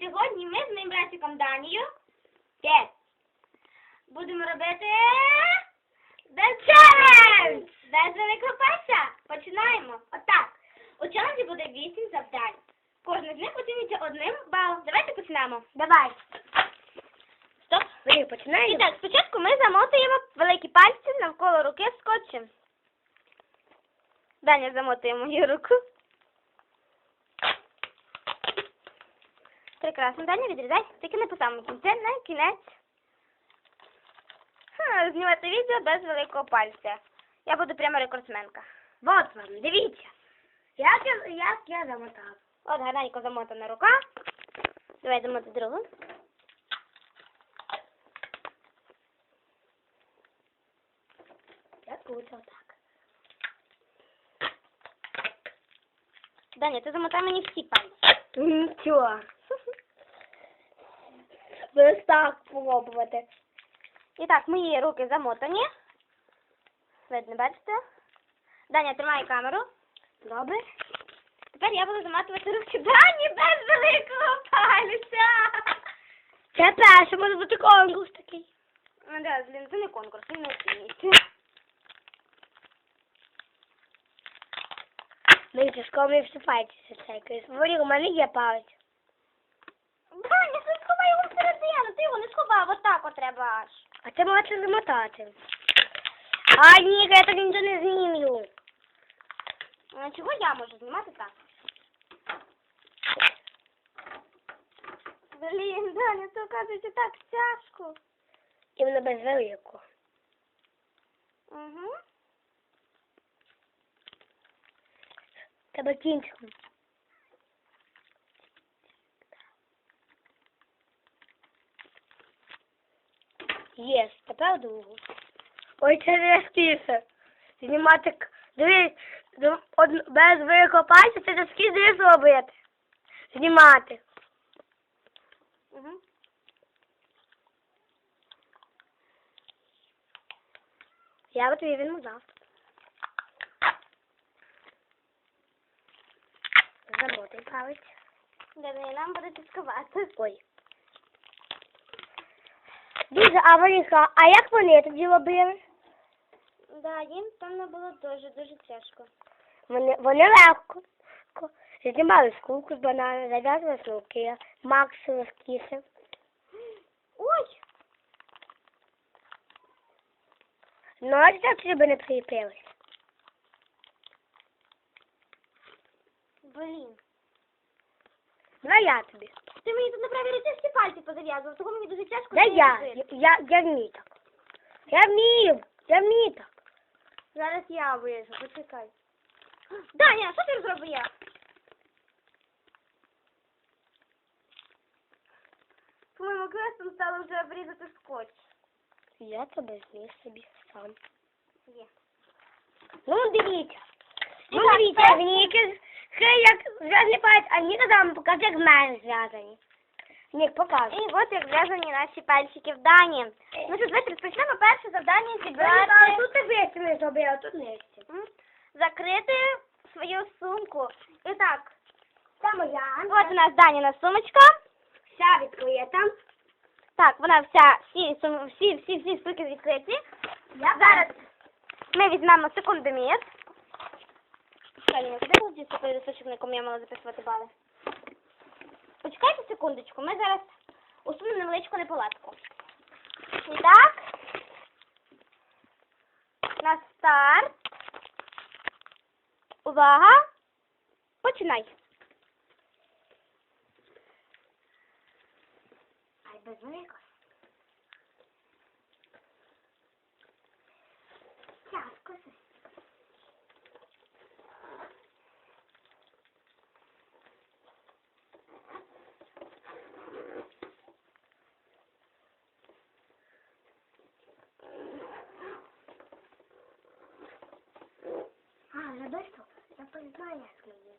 сьогодні ми з моїм братиком Данією п'ять. Будемо робити без челендж! Без великого пальця. Починаємо. Отак. У челенджі буде вісім завдань. Кожен з них оцінюється одним балом. Давайте почнемо. Давай. Стоп. Ви починаєте? І так, спочатку ми замотуємо великі пальці навколо руки скотчем. Даня замотує мою руку. Прекрасно, Даня відрізай. Тільки не по самому кінці, на кінець. Знімати відео без великого пальця. Я буду прямо рекордсменка. Вот вам, дивіться. Як я, як я замотав. От гарненько замотана рука. Давай замоти другу. Я тут отак. Даня, ти замотай мені всі пальці. Нічого. Так пробувати. І так, мої руки замотані. Видно, бачите? Даня, тримай камеру. Добре? Тепер я буду заматувати руки Дані без великого пальця. Це перше, може бути конкурс такий. Ну, да, блін, це не конкурс, він не оцінюється. Скоро мені всі пальці зацекають. Говорю, у мене є палець. Даня, сховай ти його не сховав, отак от треба аж. А це можна замотати. А ні, я так нічого не знімлю. А чого я можу знімати так? Блін, Даня, це оказується так тяжко. І воно без великого. Угу. Треба кінчиком. Є, тепер другу. Ой, це не скіше. Знімати, дивись, без великого пальця це скіше дивись робити. Знімати. Угу. Я от він музав. Замотай палець. Даня, нам буде тискувати. Ой. Дуже, а Валіка, а як вони тоді робили? Да, їм певно було дуже дуже тяжко. Вони, вони легко. Знімали скулку з банана, зав'язували снуки, Макс розкисив. Ой! Ножиця щоб не приліпились. Блін. Ну я тобі. Ти мені тут направі руці всі пальці позав'язував, того мені дуже тяжко. Да я, робити. я, я вмію так. Я вмію, я вмію так. Зараз я виріжу, почекай. Даня, що ти зробив я? По-моєму, квестом стало вже обрізати скотч. Я тебе зміг собі сам. Є. Ну, дивіться. Ну, дивіться, перше- мені якийсь хай як зв'язаний палець, а Ніка там покаже, як в мене зв'язані. Нік, покажи. І от як зв'язані наші пальчики в Дані. Ну що, давайте розпочнемо перше завдання А зібрати, тут ти весь не зробив, а тут не закрити свою сумку. І так, Там моя. от у нас Даніна сумочка. Вся відкриє там. Так, вона вся, всі, сум- всі, всі, всі штуки відкриті. Я Зараз ми візьмемо секундомір. Чекай, куди був дійсно той листочок, на якому я мала записувати бали? Почекайте секундочку, ми зараз усунемо невеличку неполадку. І так, на старт. Увага! Починай. Ай, без великого. Тяжко це. А, вже быстро? Я познаю, як мені.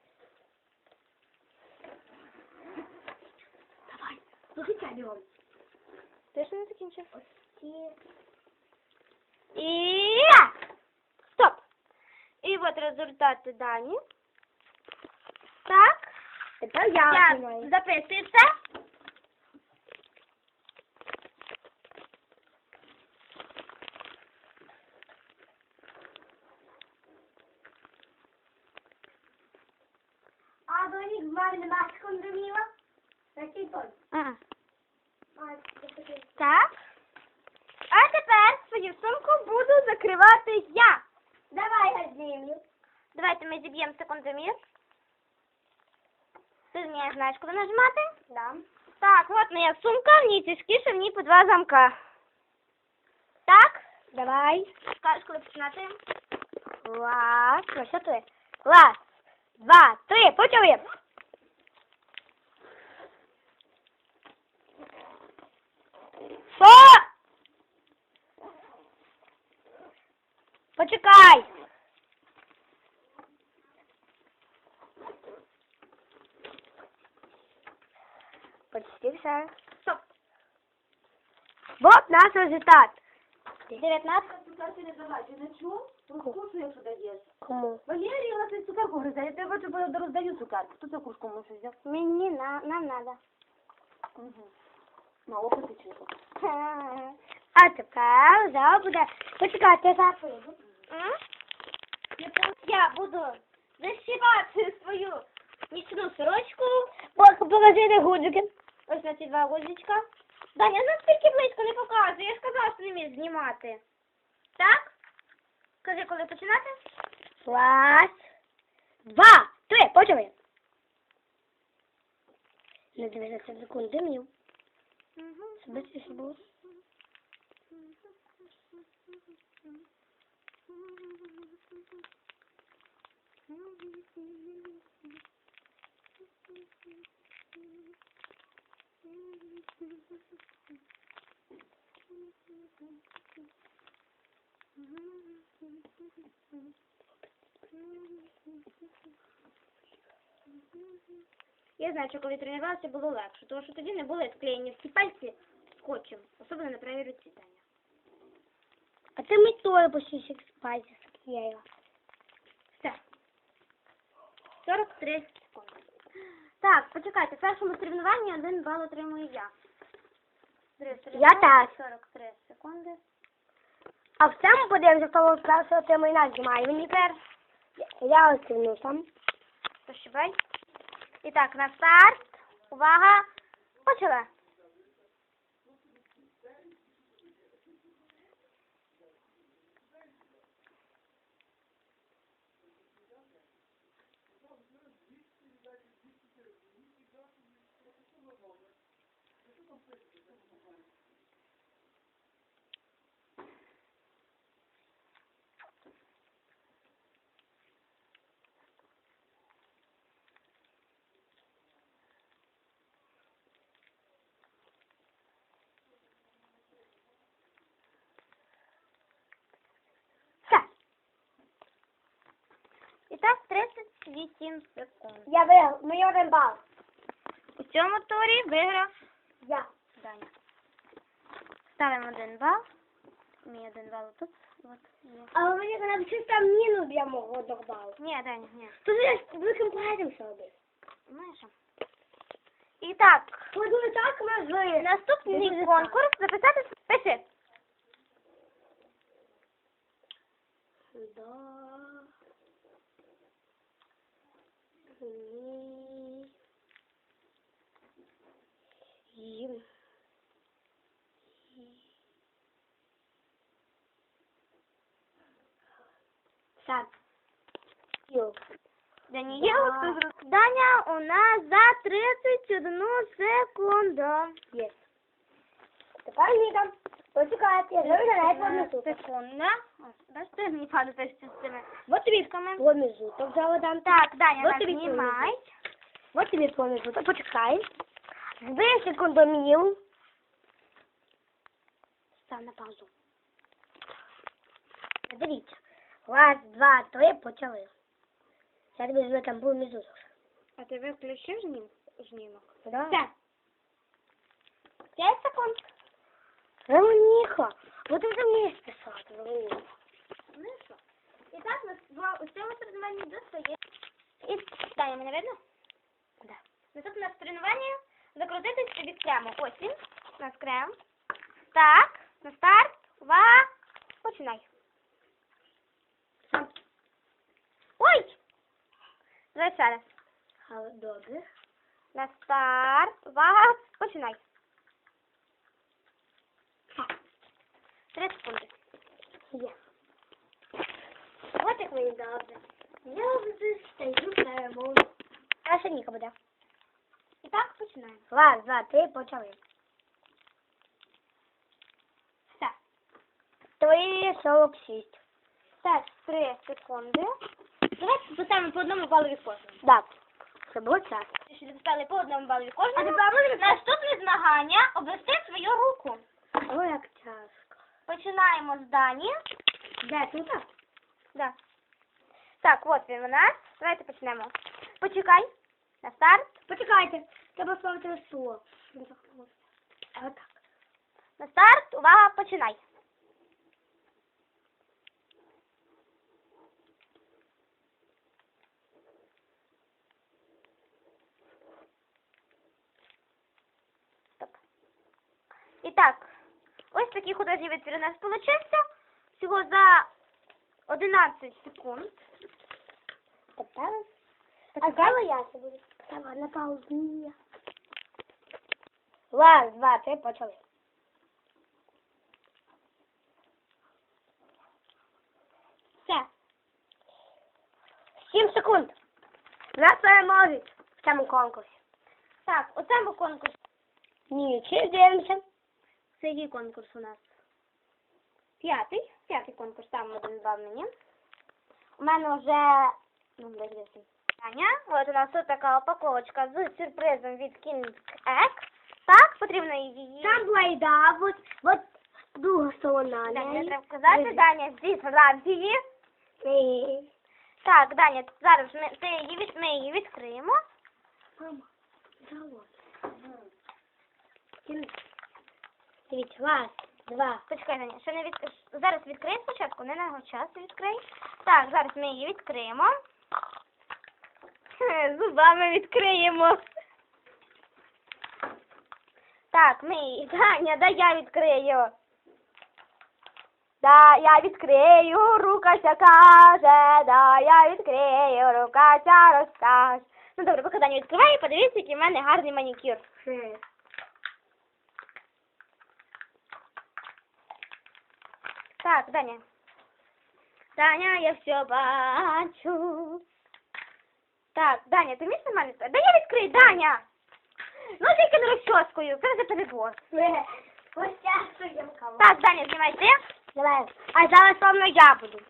Давай, виходь бігом. Ти ж не закінчив? Ті. І стоп. І от результати дані. Так. Тепер я Я знімаю. записую це. в мене нема секундоміла. Такий. Ага. Так. А тепер свою сумку буду закривати я. Давай я. Давайте ми зіб'ємо секундомір. Ти не знаєш, куди нажимати? Да. Так, от моя сумка, в ній тишкіше, в ній по два замка. Так? Давай. Скажеш, коли починати? Раз, ну що ти? Раз, два, три, почали. Що? Почекай. Почти все. Стоп. Вот наш результат. 19. Цукерки не давай, ти не чув? Розкушу, якщо даєш. Кому? Цукерку гризе, я тебе роздаю цукерку. Хто цю кружку може взяти? Мені на, нам надо. Угу. На око ти. А тепер зараз буде. Почекайте, зараз прийду. Я буду зашивати свою нічну сорочку. Покажи гудзики. Ось на ці два гузичка. Даня, настільки близько не показуй. Я ж казала, що не вмієш знімати. Так? Кажи, коли починати? Раз, два, три, почали. Не 90 секунд димів. Себе це було. Я знаю, що коли тренувалася, було легше, тому що тоді не були склеєні всі пальці скотчем, особливо на правій руці, Таня. А ти мені теж почти спайся склеїла. Все. 43 секунди. Так, почекайте, в першому соревнуванні один бал отримую я. Я теж. 43 секунди. А в цьому подивимося, хто першого ти мене знімає. Мені тепер я оціню сам. Пошивай. І так, на старт. Увага. Почали. Все. І так, 38 секунд. Я виграв. Мені один бал. У цьому турі виграв Я. Даня. Ставимо один бал. Мій один бал тут. От. Є. Але мені треба чисто мінус для мого одного балу. Ні, Даня, ні. Тут я з великим плагом робив. Ну і що? І так, Подумай так можливо. наступний конкурс записати пиши. Да. Ні. Їм. Так. Йо. Даніїл, Да. хто зрозумів? Даня у нас за 31 секунду. Є. Тепер Ніка. Почекайте, я навіть внизу. Секунда. Бачите, мені падати з цими Вот тобі вішками. проміжуток заводам. Так, Даня, Вот тобі знімай. Вот тобі проміжуток. Почекай. Збери секундомір. Став на паузу. Дивіться. Раз, два, три, почали. Я тобі зроблю там проміжуток. А ти виключив знім... знімок? Да? 5 секунд. Вот ти вже вмієш писати, Вероніка. Ну і що? І так, на два- у цьому тренуванні достає. І мене видно? Да. Наступне тренування закрутити собі прямо. Ось він. У нас крем. Так, на старт. Увага. Починай. Ой! Давай ще раз. Але добре. На старт. Увага. Починай. Три секунди. Є. От як мені. Я вже стою перемогу. А ще Ніка буде. І так починаємо. Раз, два, три, почали. Все. Три, сорок шість. Так, три секунди. Давайте поставимо по одному балу від кожного. Так. Це було час. Ще дописали по одному балу від кожного. А тепер Наступне змагання области свою руку. О, як тяжко. Починаємо з Дані. Де тут? Да. Так, от він у нас. Давайте почнемо. Почекай. На старт. Почекайте. Треба ставити слово. Отак. На старт. Увага, починай. Стоп. Ось такий художній витвір у нас получився. Всього за 11 секунд. Тепер. А зараз я це буду. Давай на паузу. Раз, два, три, почали. Все. Сім секунд. Нас переможуть в цьому конкурсі. Так, оце був конкурс. Ні, чи дивимося. Це який конкурс у нас? П'ятий. П'ятий конкурс, там один бал мені. У мене вже ну. Аня, от у нас тут така упаковочка з сюрпризом від King Egg. Так, потрібно її. Там була їда, от, от друга сторона. Даня, неї. треба сказати, Даня зі Франції. Так, Даня, зараз ми, ти її від, ми її відкриємо. Мама, завод. Дивіться, раз, два. Почекай, Даня, ще не зараз відкрий спочатку, не на час відкрий. Так, зараз ми її відкриємо. Зубами відкриємо. Так, ми її. Даня, да я відкрию. Да, я відкрию, рукася каже, да, я відкрию, рукася розкаже. Ну добре, поки Даня відкриває, подивіться, який в мене гарний манікюр. Так, Даня. Даня, я все бачу. Так, Даня, ти вмієш нормально сказати? Да я відкрий, Даня! Ну, тільки не розчоскою, це вже перебор. Хе. Ось я я кава. Так, Даня, знімай ти. Давай. А зараз певно я буду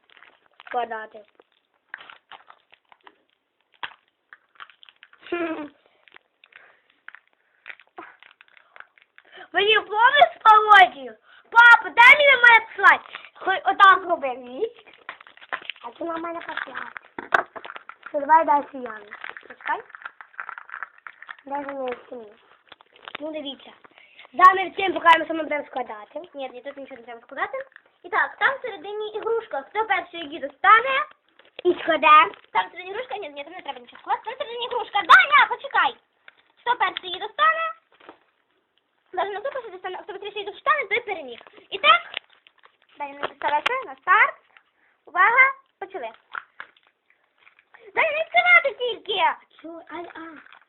складати. Мені помниш пародію? Папа, дай мені на мене Послати. Отак роби. А ти на мене послати. То давай далі Яну. Почекай. Дай мені стіну. Ну дивіться. Ми всім покажемо, що ми будемо складати. Ні, ні, тут нічого не треба складати. І так, там всередині ігрушка. Хто перший її достане? І складаємо. Там всередині ігрушка, ні, ні, там не треба нічого складати. Там всередині ігрушка. Даня, почекай. Хто перший її достане? Даже не хто перший достане, хто швидше її достане, той переміг. І так, Не доставайте на старт. Увага, почали. Дай не тільки. Що? А, а.